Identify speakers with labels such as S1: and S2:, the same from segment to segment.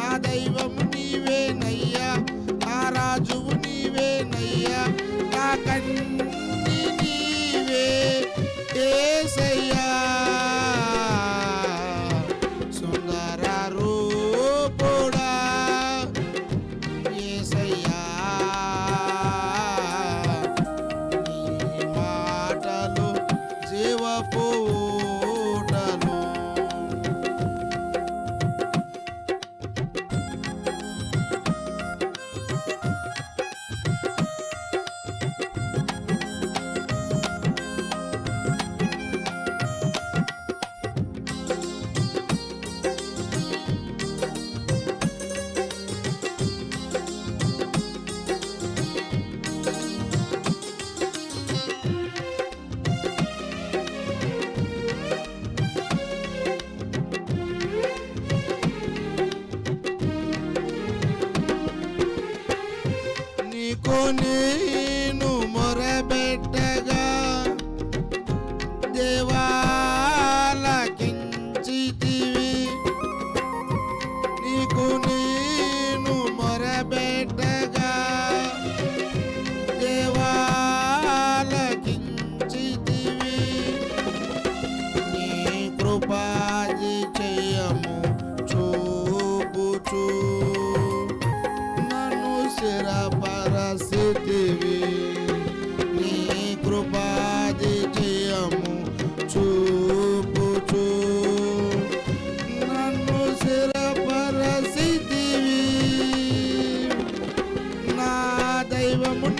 S1: నా దైవము నీవేనయ్యా. నీకు నేను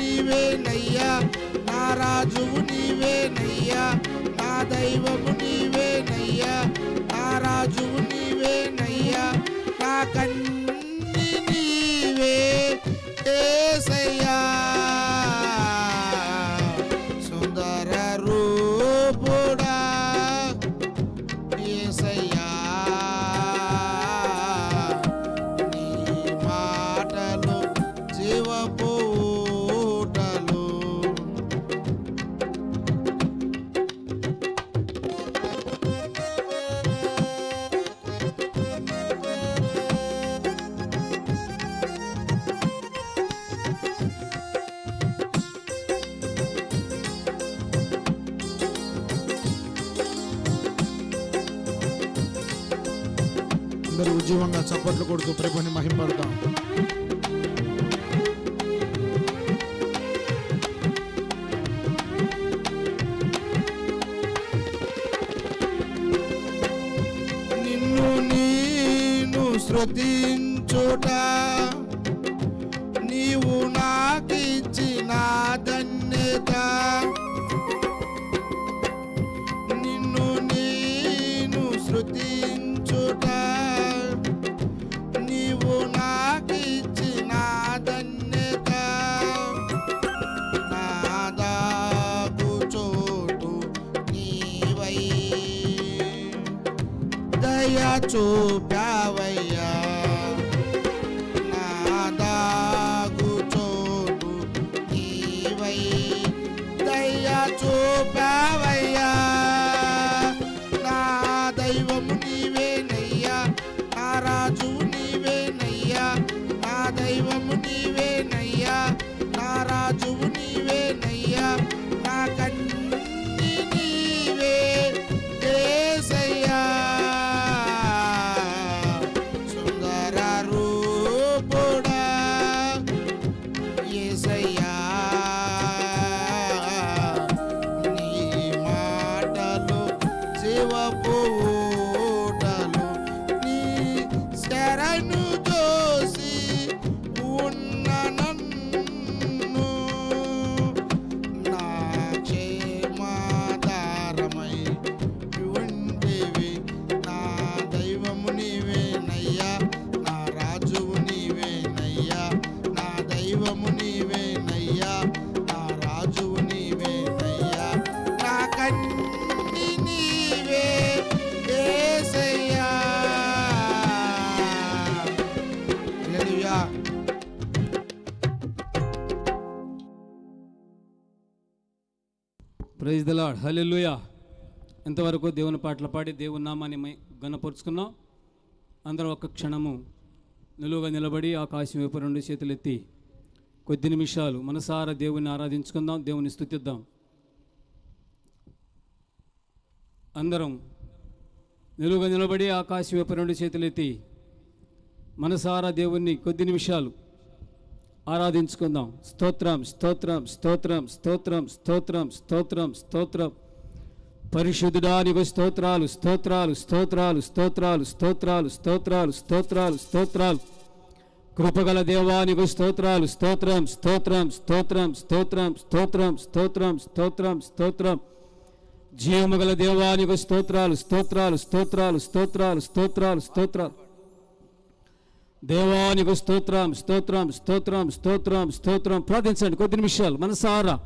S1: నీవేనయ్యా నా రాజువు నీవేనయ్యా నా దైవము నీవే
S2: ఉద్యమంగా చప్పట్లు కొడుతూ ప్రభుని మహింపడతాం.
S1: నిన్ను నేను శృతించుట చూపావయ్యా hallelujah
S3: praise the lord hallelujah ఇంతవరకు దేవుని పాటలు పాడి దేవుని నామాన్ని మై- గణపరుచుకున్నాం అందరూ ఒక క్షణము నిలువుగా నిలబడి ఆకాశం వైపు రెండు చేతులు ఎత్తి కొద్ది నిమిషాలు మనసారా దేవుని ఆరాధించుకుందాం దేవుని స్తుతిద్దాం అందరం నిలువుగా నిలబడి ఆకాశం వైపు రెండు చేతులు ఎత్తి మనసారా దేవుణ్ణి కొద్ది నిమిషాలు ఆరాధించుకుందాం స్తోత్రం స్తోత్రం స్తోత్రం స్తోత్రం స్తోత్రం స్తోత్రం స్తోత్రం పరిశుద్ధుడానికి స్తోత్రాలు స్తోత్రాలు స్తోత్రాలు స్తోత్రాలు స్తోత్రాలు స్తోత్రాలు స్తోత్రాలు స్తోత్రాలు కృపగల దేవానికి స్తోత్రాలు స్తోత్రం స్తోత్రం స్తోత్రం స్తోత్రం స్తోత్రం స్తోత్రం స్తోత్రం స్తోత్రం జీవముగల దేవానికి స్తోత్రాలు స్తోత్రాలు స్తోత్రాలు స్తోత్రాలు స్తోత్రాలు స్తోత్రాలు దేవానికి స్తోత్రం స్తోత్రం స్తోత్రం స్తోత్రం స్తోత్రం. ప్రార్థించండి కొద్ది నిమిషాలు మనసారా.